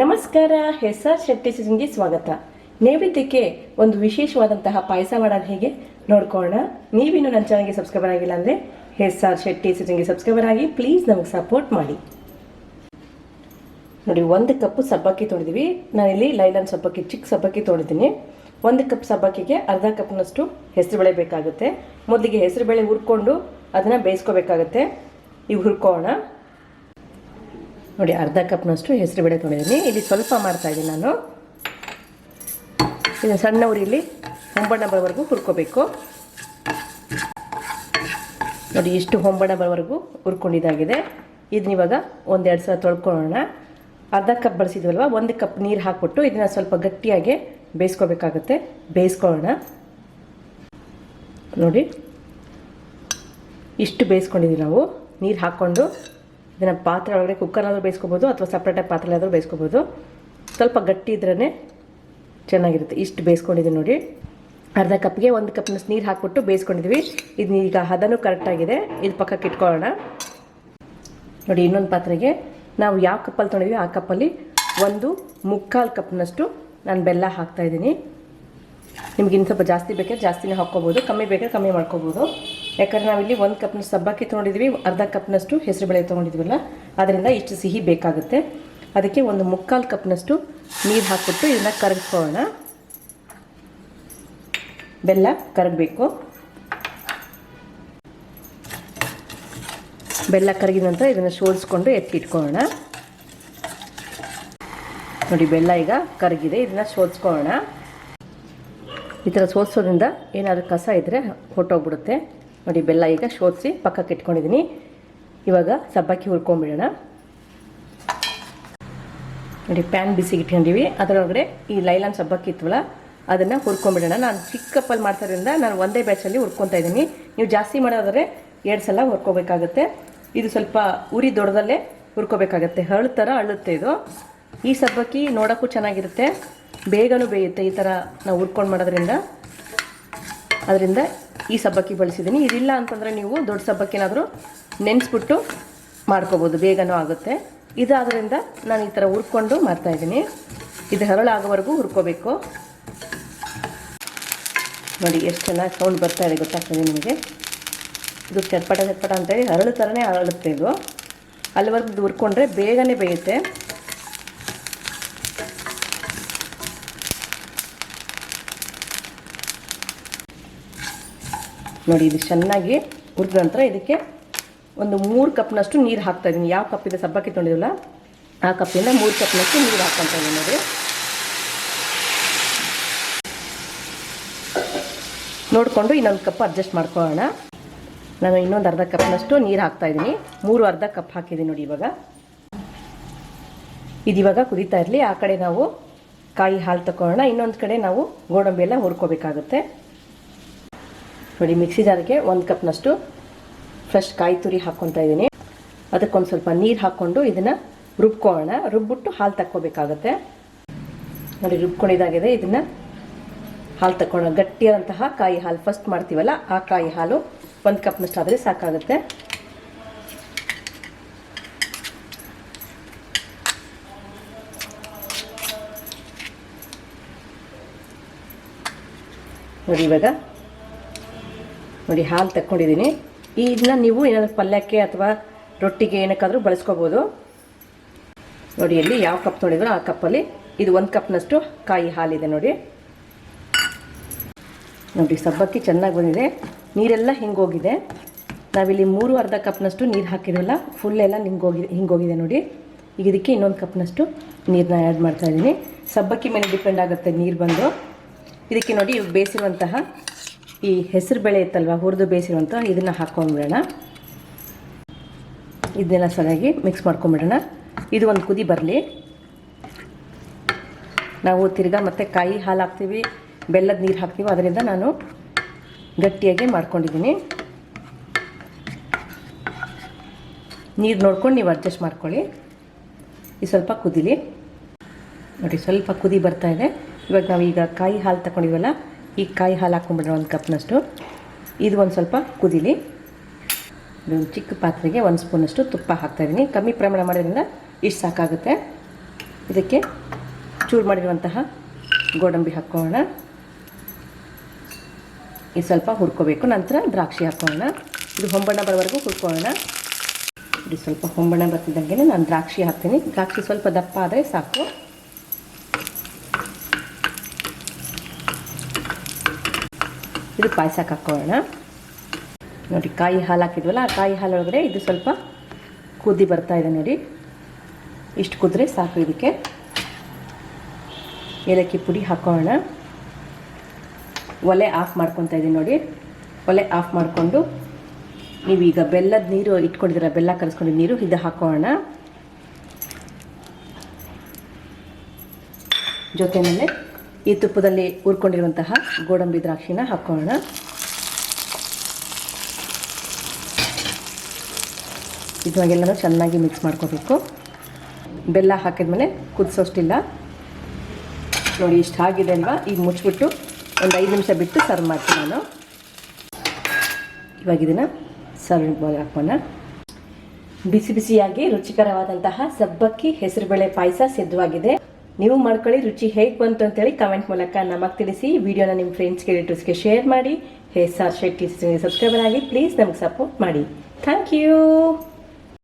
ನಮಸ್ಕಾರ S R Shetty ಸಿಂಗಿ ಸ್ವಾಗತ. ನೈವೇದ್ಯಕ್ಕೆ ಒಂದು ವಿಶೇಷವಾದಂತಹ ಪಾಯಸ ಮಾಡೋದು ಹೇಗೆ? ನೋಡ್ಕೊಳ್ಳೋಣ. ನೀವಿನ್ನು ನನ್ನ ಚಾನಲ್ಗೆ ಸಬ್ಸ್ಕ್ರೈಬರ್ ಆಗಿಲ್ಲ ಅಂದರೆ ಎಸ್ ಆರ್ ಶೆಟ್ಟಿ ಸಿಂಗಿ ಸಬ್ಸ್ಕ್ರೈಬರ್ ಆಗಿ ಪ್ಲೀಸ್ ನಮಗೆ ಸಪೋರ್ಟ್ ಮಾಡಿ. ನೋಡಿ, ಒಂದು ಕಪ್ ಸಬ್ಬಕ್ಕಿ ತೊಳೆದಿವಿ ನಾನಿಲ್ಲಿ ಲೈಲನ್ ಸಬ್ಬಕ್ಕಿ, ಚಿಕ್ಕ ಸಬ್ಬಕ್ಕಿ ತೊಳೆದಿನಿ ಒಂದು ಕಪ್ ಸಬ್ಬಕ್ಕಿಗೆ ಅರ್ಧ ಕಪ್ನಷ್ಟು ಹೆಸರುಬೇಳೆ ಬೇಕಾಗುತ್ತೆ. ಮೊದಲಿಗೆ ಹೆಸರುಬೇಳೆ ಹುರ್ಕೊಂಡು ಅದನ್ನು ಬೇಯಿಸ್ಕೋಬೇಕಾಗತ್ತೆ. ಈಗ ಹುರ್ಕೋಣ ನೋಡಿ ಅರ್ಧ ಕಪ್ನಷ್ಟು ಹೆಸರು ಬೇಳೆ ತೊಗೊಂಡಿದ್ದೀನಿ ಇಲ್ಲಿ ಸ್ವಲ್ಪ ಮಾಡ್ತಾ ಇದ್ದೀನಿ ನಾನು. ಇದು ಸಣ್ಣ ಉರಿಲಿ ಹೊಂಬಣ್ಣ ಬರೋವರೆಗೂ ಹುರ್ಕೋಬೇಕು. ನೋಡಿ ಇಷ್ಟು ಹೊಂಬಣ್ಣ ಬರೋವರೆಗೂ ಹುರ್ಕೊಂಡಿದ್ದಾಗಿದೆ. ಇದನ್ನ ಇವಾಗ ಒಂದೆರಡು ಸಲ ತೊಳ್ಕೊಳ್ಳೋಣ. ಅರ್ಧ ಕಪ್ ಬಳಸಿದ್ವಲ್ವ? ಒಂದು ಕಪ್ ನೀರು ಹಾಕ್ಬಿಟ್ಟು ಇದನ್ನ ಸ್ವಲ್ಪ ಗಟ್ಟಿಯಾಗಿ ಬೇಯಿಸ್ಕೋಬೇಕಾಗುತ್ತೆ. ಬೇಯಿಸ್ಕೊಳ್ಳೋಣ. ನೋಡಿ. ಇಷ್ಟು ಬೇಯಿಸ್ಕೊಂಡಿದ್ದೀವಿ ನಾವು. ನೀರು ಹಾಕ್ಕೊಂಡು ಇದನ್ನು ಪಾತ್ರೆ ಒಳಗಡೆ ಕುಕ್ಕರ್ನಾದರೂ ಬೇಯಿಸ್ಕೋಬೋದು ಅಥವಾ ಸಪ್ರೇಟಾಗಿ ಪಾತ್ರೆಲಾದರೂ ಬೇಯಿಸ್ಕೋಬೋದು. ಸ್ವಲ್ಪ ಗಟ್ಟಿ ಇದ್ರೇ ಚೆನ್ನಾಗಿರುತ್ತೆ. ಇಷ್ಟು ಬೇಯಿಸ್ಕೊಂಡಿದ್ದೀನಿ ನೋಡಿ. ಅರ್ಧ ಕಪ್ಗೆ ಒಂದು ಕಪ್ನಷ್ಟು ನೀರು ಹಾಕ್ಬಿಟ್ಟು ಬೇಯಿಸ್ಕೊಂಡಿದ್ವಿ. ಇದು ಈಗ ಹದನೂ ಕರೆಕ್ಟಾಗಿದೆ ಇದು ಪಕ್ಕಕ್ಕೆ ಇಟ್ಕೊಳ್ಳೋಣ. ನೋಡಿ, ಇನ್ನೊಂದು ಪಾತ್ರೆಗೆ ನಾವು ಯಾವ ಕಪ್ಪಲ್ಲಿ ತೊಗೊಂಡಿದ್ವಿ, ಆ ಕಪ್ಪಲ್ಲಿ ಒಂದು ಮುಕ್ಕಾಲು ಕಪ್ನಷ್ಟು ನಾನು ಬೆಲ್ಲ ಹಾಕ್ತಾ ಇದ್ದೀನಿ. ನಿಮ್ಗೆ ಇನ್ನು ಸ್ವಲ್ಪ ಜಾಸ್ತಿ ಬೇಕಾದ್ರೆ ಜಾಸ್ತಿನೇ ಹಾಕ್ಕೋಬೋದು. ಕಮ್ಮಿ ಬೇಕಾದ್ರೆ ಕಮ್ಮಿ ಮಾಡ್ಕೋಬೋದು. ಯಾಕಂದರೆ ನಾವಿಲ್ಲಿ ಒಂದು ಕಪ್ನಷ್ಟು ಸಬ್ಬಕ್ಕಿ ತೊಗೊಂಡಿದ್ವಿ, ಅರ್ಧ ಕಪ್ನಷ್ಟು ಹೆಸರುಬೇಳೆ ತೊಗೊಂಡಿದ್ವಲ್ಲ, ಅದರಿಂದ ಇಷ್ಟು ಸಿಹಿ ಬೇಕಾಗುತ್ತೆ. ಅದಕ್ಕೆ ಒಂದು ಮುಕ್ಕಾಲು ಕಪ್ನಷ್ಟು ನೀರು ಹಾಕಿಬಿಟ್ಟು ಇದನ್ನು ಕರಗಿಸ್ಕೋಣ ಬೆಲ್ಲ ಕರಗಬೇಕು. ಬೆಲ್ಲ ಕರಗಿದ ನಂತರ ಇದನ್ನು ಶೋಧಿಸ್ಕೊಂಡು ಎತ್ತಿಟ್ಕೊಳ್ಳೋಣ ನೋಡಿ, ಬೆಲ್ಲ ಈಗ ಕರಗಿದೆ, ಇದನ್ನು ಶೋಧಿಸ್ಕೊಳ್ಳೋಣ ಈ ಥರ ಸೋಸೋದ್ರಿಂದ ಏನಾದರೂ ಕಸ ಇದ್ದರೆ ಹೊಟ್ಟೋಗ್ಬಿಡುತ್ತೆ ನೋಡಿ, ಬೆಲ್ಲ ಈಗ ಶೋಧಿಸಿ ಪಕ್ಕಕ್ಕೆ ಇಟ್ಕೊಂಡಿದ್ದೀನಿ. ಇವಾಗ ಸಬ್ಬಕ್ಕಿ ಹುರ್ಕೊಂಬಿಡೋಣ ನೋಡಿ, ಪ್ಯಾನ್ ಬಿಸಿ ಇಟ್ಕೊಂಡಿವಿ. ಅದರೊಳಗಡೆ ಈ ಲೈಲಾನ್ ಸಬ್ಬಕ್ಕಿ ಇತ್ತವಲ್ಲ ಅದನ್ನು ಹುರ್ಕೊಂಬಿಡೋಣ ನಾನು ಚಿಕ್ಕ ಕಪ್ಪಲ್ಲಿ ಮಾಡ್ತಾರಿಂದ ನಾನು ಒಂದೇ ಬ್ಯಾಚಲ್ಲಿ ಹುರ್ಕೊತಾ ಇದ್ದೀನಿ. ನೀವು ಜಾಸ್ತಿ ಮಾಡೋದಾದರೆ ಎರಡು ಸಲ ಹುರ್ಕೋಬೇಕಾಗುತ್ತೆ. ಇದು ಸ್ವಲ್ಪ ಉರಿ ದೊಡ್ಡದಲ್ಲೇ ಹುರ್ಕೋಬೇಕಾಗತ್ತೆ. ಹರಳು ಥರ ಅಳುತ್ತೆ ಇದು. ಈ ಸಬ್ಬಕ್ಕಿ ನೋಡೋಕ್ಕೂ ಚೆನ್ನಾಗಿರುತ್ತೆ. ಬೇಗನೂ ಬೇಯುತ್ತೆ ಈ ಥರ ನಾವು ಹುರ್ಕೊಂಡು ಮಾಡೋದ್ರಿಂದ. ಅದರಿಂದ ಈ ಸಬ್ಬಕ್ಕಿ ಬಳಸಿದ್ದೀನಿ. ಇದಿಲ್ಲ ಅಂತಂದರೆ ನೀವು ದೊಡ್ಡ ಸಬ್ಬಕ್ಕಿನಾದರೂ ನೆನೆಸ್ಬಿಟ್ಟು ಮಾಡ್ಕೋಬೋದು, ಬೇಗನೂ ಆಗುತ್ತೆ. ಇದಾದ್ರಿಂದ ನಾನು ಈ ಥರ ಹುರ್ಕೊಂಡು ಮಾಡ್ತಾಯಿದ್ದೀನಿ ಇದು ಹರಳಾಗೋವರೆಗೂ ಹುರ್ಕೋಬೇಕು. ನೋಡಿ ಎಷ್ಟು ಚೆನ್ನಾಗಿ ಸೌಂಡ್ ಬರ್ತಾ ಇದೆ ಗೊತ್ತಾಗ್ತದೆ ನಿಮಗೆ? ಇದು ಚಟ್ಪಟ ಚಟ್ಪಟ ಅಂತೇಳಿ ಹರಳು ಥರನೇ ಹರಳುತ್ತೆ ಇದು. ಅಲ್ಲಿವರೆಗೂ ಇದು ಹುರ್ಕೊಂಡ್ರೆ ಬೇಗನೆ ಬೇಯುತ್ತೆ. ನೋಡಿ, ಇದು ಚೆನ್ನಾಗಿ ಹುರಿದ ನಂತರ ಇದಕ್ಕೆ ಒಂದು ಮೂರು ಕಪ್ನಷ್ಟು ನೀರು ಹಾಕ್ತಾ ಇದ್ದೀನಿ ಯಾವ ಕಪ್ಪಿದೆ ಸಬ್ಬಕ್ಕಿ ತೊಂಡಿದ್ವಲ್ಲ ಆ ಕಪ್ಪಿಂದ ಮೂರು ಕಪ್ನಷ್ಟು ನೀರು ಹಾಕ್ಕೊತಾ ಇದ್ದೀನಿ ನೋಡಿ. ನೋಡಿಕೊಂಡು ಇನ್ನೊಂದು ಕಪ್ ಅಡ್ಜಸ್ಟ್ ಮಾಡ್ಕೊಳ್ಳೋಣ. ನಾನು ಇನ್ನೊಂದು ಅರ್ಧ ಕಪ್ನಷ್ಟು ನೀರು ಹಾಕ್ತಾ ಇದ್ದೀನಿ ಮೂರು ಅರ್ಧ ಕಪ್ ಹಾಕಿದ್ದೀನಿ ನೋಡಿ ಇವಾಗ. ಇದಿವಾಗ ಕುದೀತಾ ಇರಲಿ. ಆ ಕಡೆ ನಾವು ಕಾಯಿ ಹಾಲು ತಗೊಳ್ಳೋಣ ಇನ್ನೊಂದು ಕಡೆ ನಾವು ಗೋಡಂಬಿ ಎಲ್ಲ ಹುರ್ಕೋಬೇಕಾಗುತ್ತೆ. ನೋಡಿ, ಮಿಕ್ಸಿ ಜಾರಿಗೆ ಒಂದು ಕಪ್ನಷ್ಟು ಫ್ರೆಶ್ ಕಾಯಿ ತುರಿ ಹಾಕ್ಕೊತಾ ಇದ್ದೀನಿ. ಅದಕ್ಕೊಂದು ಸ್ವಲ್ಪ ನೀರು ಹಾಕ್ಕೊಂಡು ಇದನ್ನು ರುಬ್ಕೊಳ್ಳೋಣ ರುಬ್ಬಿಟ್ಟು ಹಾಲು ತಕ್ಕೋಬೇಕಾಗತ್ತೆ. ನೋಡಿ ರುಬ್ಕೊಂಡಿದ್ದಾಗಿದೆ ಇದನ್ನು ಹಾಲು ತಕ್ಕೊಳ್ಳೋಣ ಗಟ್ಟಿಯಾದಂತಹ ಕಾಯಿ ಹಾಲು ಫಸ್ಟ್ ಮಾಡ್ತೀವಲ್ಲ, ಆ ಕಾಯಿ ಹಾಲು ಒಂದು ಕಪ್ನಷ್ಟು ಆದರೆ ಸಾಕಾಗುತ್ತೆ. ನೋಡಿ, ಇವಾಗ ನೋಡಿ ಹಾಲು ತಕ್ಕೊಂಡಿದ್ದೀನಿ. ಇದನ್ನ ನೀವು ಏನಾದರೂ ಪಲ್ಯಕ್ಕೆ ಅಥವಾ ರೊಟ್ಟಿಗೆ ಏನಕ್ಕಾದರೂ ಬಳಸ್ಕೋಬೋದು. ನೋಡಿ ಇಲ್ಲಿ ಯಾವ ಕಪ್ ತೊಗೊಂಡಿದ್ರು ಆ ಕಪ್ಪಲ್ಲಿ ಇದು ಒಂದು ಕಪ್ನಷ್ಟು ಕಾಯಿ ಹಾಲಿದೆ ನೋಡಿ. ನೋಡಿ ಸಬ್ಬಕ್ಕಿ ಚೆನ್ನಾಗಿ ಬಂದಿದೆ. ನೀರೆಲ್ಲ ಹಿಂಗೋಗಿದೆ. ನಾವಿಲ್ಲಿ ಮೂರು ಅರ್ಧ ಕಪ್ನಷ್ಟು ನೀರು ಹಾಕಿದ್ವಲ್ಲ ಫುಲ್ ಎಲ್ಲ ನಿಂಗೋಗಿದೆ ಹಿಂಗೋಗಿದೆ ನೋಡಿ. ಈಗ ಇದಕ್ಕೆ ಇನ್ನೊಂದು ಕಪ್ನಷ್ಟು ನೀರನ್ನ ಆ್ಯಡ್ ಮಾಡ್ತಾ ಇದ್ದೀನಿ. ಸಬ್ಬಕ್ಕಿ ಮೇಲೆ ಡಿಪೆಂಡ್ ಆಗುತ್ತೆ ನೀರು ಬಂದು. ಇದಕ್ಕೆ ನೋಡಿ ಬೇಯಿಸಿರುವಂತಹ ಈ ಹೆಸರು ಬೇಳೆ ಇತ್ತಲ್ವ, ಹುರಿದು ಬೇಯಿಸಿರುವಂಥ ಇದನ್ನು ಹಾಕ್ಕೊಂಡ್ಬಿಡೋಣ ಇದನ್ನೆಲ್ಲ ಸರಿಯಾಗಿ ಮಿಕ್ಸ್ ಮಾಡ್ಕೊಂಬಿಡೋಣ ಇದು ಒಂದು ಕುದಿ ಬರಲಿ. ನಾವು ತಿರ್ಗಾ ಮತ್ತೆ ಕಾಯಿ ಹಾಲು ಹಾಕ್ತೀವಿ, ಬೆಲ್ಲದ ನೀರು ಹಾಕ್ತೀವಿ, ಅದರಿಂದ ನಾನು ಗಟ್ಟಿಯಾಗಿ ಮಾಡ್ಕೊಂಡಿದ್ದೀನಿ. ನೀರು ನೋಡ್ಕೊಂಡು ನೀವು ಅಡ್ಜಸ್ಟ್ ಮಾಡ್ಕೊಳ್ಳಿ. ಈ ಸ್ವಲ್ಪ ಕುದಿಲಿ. ನೋಡಿ, ಸ್ವಲ್ಪ ಕುದಿ ಬರ್ತಾ ಇದೆ. ಇವಾಗ ನಾವೀಗ ಕಾಯಿ ಹಾಲು ತಗೊಂಡಿವಲ್ಲ ಈ ಕಾಯಿ ಹಾಲು ಹಾಕ್ಕೊಂಬಿಡೋಣ ಒಂದು ಕಪ್ನಷ್ಟು. ಇದು ಒಂದು ಸ್ವಲ್ಪ ಕುದಿಲಿ. ಇದೊಂದು ಚಿಕ್ಕ ಪಾತ್ರೆಗೆ ಒಂದು ಸ್ಪೂನಷ್ಟು ತುಪ್ಪ ಹಾಕ್ತಾಯಿದ್ದೀನಿ ಕಮ್ಮಿ ಪ್ರಮಾಣ ಮಾಡೋದ್ರಿಂದ ಇಷ್ಟು ಸಾಕಾಗುತ್ತೆ. ಇದಕ್ಕೆ ಚೂರು ಮಾಡಿರುವಂತಹ ಗೋಡಂಬಿ ಹಾಕ್ಕೊಳ್ಳೋಣ ಇದು ಸ್ವಲ್ಪ ಹುರ್ಕೋಬೇಕು. ನಂತರ ದ್ರಾಕ್ಷಿ ಹಾಕ್ಕೊಳ್ಳೋಣ ಇದು ಹೊಂಬಣ್ಣ ಬರೋವರೆಗೂ ಹುರ್ಕೊಳ್ಳೋಣ ಇದು ಸ್ವಲ್ಪ ಹೊಂಬಣ್ಣ ಬರ್ತಿದ್ದಂಗೆ ನಾನು ದ್ರಾಕ್ಷಿ ಹಾಕ್ತೀನಿ. ದ್ರಾಕ್ಷಿ ಸ್ವಲ್ಪ ದಪ್ಪ ಆದರೆ ಸಾಕು. ಇದು ಪಾಯಸಕ್ಕೆ ಹಾಕ್ಕೊಳ್ಳೋಣ ನೋಡಿ, ಕಾಯಿ ಹಾಲು ಹಾಕಿದ್ವಲ್ಲ, ಆ ಕಾಯಿ ಹಾಲೊಳಗಡೆ ಇದು ಸ್ವಲ್ಪ ಕುದಿ ಬರ್ತಾ ಇದೆ ನೋಡಿ. ಇಷ್ಟು ಕುದ್ರೆ ಸಾಕು ಇದಕ್ಕೆ. ಏಲಕ್ಕಿ ಪುಡಿ ಹಾಕೋಣ. ಒಲೆ ಆಫ್ ಮಾಡ್ಕೊತಾ ಇದ್ದೀನಿ ನೋಡಿ. ಒಲೆ ಆಫ್ ಮಾಡಿಕೊಂಡು ನೀವೀಗ ಬೆಲ್ಲದ ನೀರು ಇಟ್ಕೊಂಡಿದ್ದೀರ, ಬೆಲ್ಲ ಕಲಿಸ್ಕೊಂಡಿದ್ದ ನೀರು, ಇದು ಹಾಕೋಣ. ಜೊತೆಯಲ್ಲೇ ಈ ತುಪ್ಪದಲ್ಲಿ ಹುರ್ಕೊಂಡಿರುವಂತಹ ಗೋಡಂಬಿ ದ್ರಾಕ್ಷಿನ ಹಾಕೋಣ. ಇದಾಗೆಲ್ಲನೂ ಚೆನ್ನಾಗಿ ಮಿಕ್ಸ್ ಮಾಡ್ಕೋಬೇಕು. ಬೆಲ್ಲ ಹಾಕಿದ್ಮೇಲೆ ಕುದಿಸೋಷ್ಟಿಲ್ಲ. ನೋಡಿ, ಇಷ್ಟು ಆಗಿದೆ ಅಲ್ವಾ? ಈಗ ಮುಚ್ಚಿಬಿಟ್ಟು ಒಂದು ಐದು ನಿಮಿಷ ಬಿಟ್ಟು ಸರ್ವ್ ಮಾಡ್ತೀನಿ ನಾನು. ಇವಾಗ ಇದನ್ನು ಸರ್ವ್ ಬಾಯ್ ಹಾಕೋಣ. ಬಿಸಿ ಬಿಸಿಯಾಗಿ ರುಚಿಕರವಾದಂತಹ ಸಬ್ಬಕ್ಕಿ ಹೆಸರುಬೇಳೆ ಪಾಯಸ ಸಿದ್ಧವಾಗಿದೆ. ನೀವು ಮಾಡ್ಕೊಳ್ಳಿ, ರುಚಿ ಹೇಗೆ ಬಂತು ಅಂತೇಳಿ ಕಮೆಂಟ್ ಮೂಲಕ ನಮಗೆ ತಿಳಿಸಿ. ವಿಡಿಯೋನ ನಿಮ್ಮ ಫ್ರೆಂಡ್ಸ್ಗೆ ರಿಲೇಟಿವ್ಸ್ಗೆ ಶೇರ್ ಮಾಡಿ. ಹೇ ಸಾರ್ ಶೆಟ್ಟಿ ಸಬ್ಸ್ಕ್ರೈಬರ್ ಆಗಿ ಪ್ಲೀಸ್ ನಮಗೆ ಸಪೋರ್ಟ್ ಮಾಡಿ. Thank you